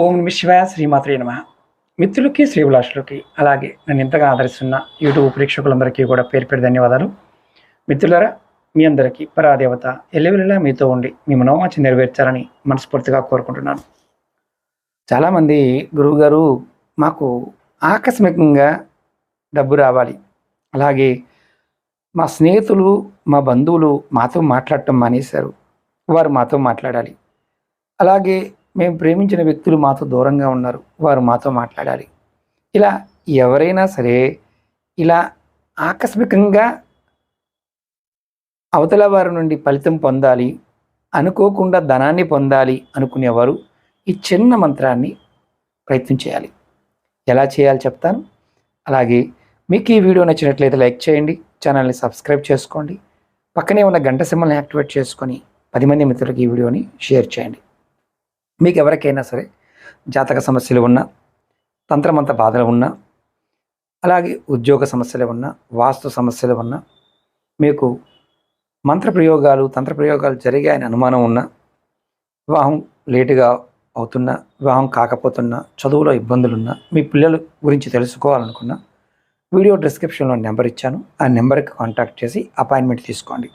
ఓం నమ శివాయ శ్రీమాత్రే నమ. మిత్రులకి శ్రీభిలాషులకి అలాగే నన్ను ఇంతగా ఆదరిస్తున్న యూట్యూబ్ ప్రేక్షకులందరికీ కూడా పేరు పేరు ధన్యవాదాలు. మిత్రులరా మీ అందరికీ పరాదేవత ఎల్లవెల్లా మీతో ఉండి మీ మనోవాంఛ నెరవేర్చాలని మనస్ఫూర్తిగా కోరుకుంటున్నాను. చాలామంది గురువుగారు మాకు ఆకస్మికంగా డబ్బు రావాలి. అలాగే మా స్నేహితులు మా బంధువులు మాతో మాట్లాడటం మానేశారు. వారు మాతో మాట్లాడాలి. అలాగే మేము ప్రేమించిన వ్యక్తులు మాతో దూరంగా ఉన్నారు. వారు మాతో మాట్లాడాలి. ఇలా ఎవరైనా సరే ఇలా ఆకస్మికంగా అవతల వారి నుండి ఫలితం పొందాలి అనుకోకుండా ధనాన్ని పొందాలి అనుకునేవారు ఈ చిన్న మంత్రాన్ని ప్రయత్నం చేయాలి. ఎలా చేయాలి చెప్తాను? అలాగే మీకు ఈ వీడియో నచ్చినట్లయితే లైక్ చేయండి ఛానల్ని సబ్స్క్రైబ్ చేసుకోండి పక్కనే ఉన్న గంట సింబల్ని యాక్టివేట్ చేసుకొని పది మంది మిత్రులకు ఈ వీడియోని షేర్ చేయండి. మీకు ఎవరికైనా సరే జాతక సమస్యలు ఉన్నా తంత్రమంత బాధలు ఉన్నా అలాగే ఉద్యోగ సమస్యలు ఉన్నా వాస్తు సమస్యలు ఉన్నా మీకు మంత్ర ప్రయోగాలు తంత్ర ప్రయోగాలు జరిగాయని అనుమానం ఉన్నా వివాహం లేటుగా అవుతున్నా వివాహం కాకపోతున్నా చదువులో ఇబ్బందులున్నా మీ పిల్లల గురించి తెలుసుకోవాలనుకున్నా వీడియో డిస్క్రిప్షన్లో నెంబర్ ఇచ్చాను. ఆ నెంబర్కి కాంటాక్ట్ చేసి అపాయింట్మెంట్ తీసుకోండి.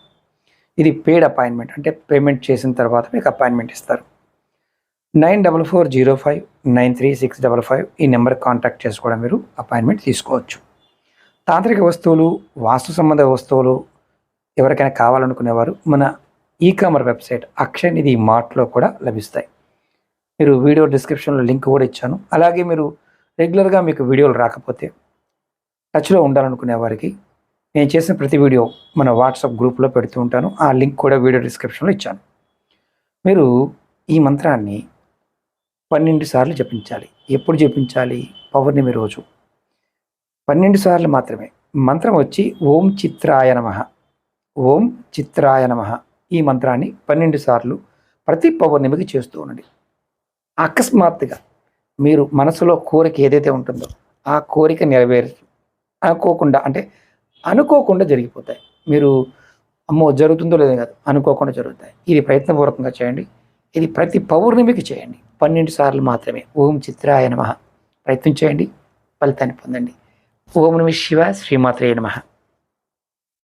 ఇది పెయిడ్ అపాయింట్మెంట్ అంటే పేమెంట్ చేసిన తర్వాత మీకు అపాయింట్మెంట్ ఇస్తారు. Nine double four zero five nine three six double five ఈ నెంబర్కి కాంటాక్ట్ చేసుకోవడం మీరు అపాయింట్మెంట్ తీసుకోవచ్చు. తాంత్రిక వస్తువులు వాస్తు సంబంధ వస్తువులు ఎవరికైనా కావాలనుకునేవారు మన ఈ కామర్ వెబ్సైట్ అక్షయ్ నిధి మార్ట్లో కూడా లభిస్తాయి. మీరు వీడియో డిస్క్రిప్షన్లో లింక్ కూడా ఇచ్చాను. అలాగే మీరు రెగ్యులర్గా మీకు వీడియోలు రాకపోతే టచ్లో ఉండాలనుకునే వారికి నేను చేసిన ప్రతి వీడియో మన వాట్సాప్ గ్రూప్లో పెడుతూ ఉంటాను. ఆ లింక్ కూడా వీడియో డిస్క్రిప్షన్లో ఇచ్చాను. మీరు ఈ మంత్రాన్ని పన్నెండు సార్లు జపించాలి. ఎప్పుడు జపించాలి? పౌర్ణమి రోజు. పన్నెండు సార్లు మాత్రమే. మంత్రం వచ్చి ఓం చిత్రాయ నమ. ఓం చిత్రాయ నమ. ఈ మంత్రాన్ని పన్నెండు సార్లు ప్రతి పౌర్ణమికి చేస్తూ ఉండండి. అకస్మాత్తుగా మీరు మనసులో కోరిక ఏదైతే ఉంటుందో ఆ కోరిక నెరవేరు అనుకోకుండా అంటే అనుకోకుండా జరిగిపోతాయి. మీరు అమ్మో జరుగుతుందో లేదో కాదు అనుకోకుండా జరుగుతాయి. ఇది ప్రయత్నపూర్వకంగా చేయండి. ఇది ప్రతి పౌర్ణమికి చేయండి. పన్నెండు సార్లు మాత్రమే. ఓం చిత్రాయ నమ. ప్రయత్నం చేయండి. ఫలితాన్ని పొందండి. ఓం నమ శివ శ్రీమాత్రేయ నమ.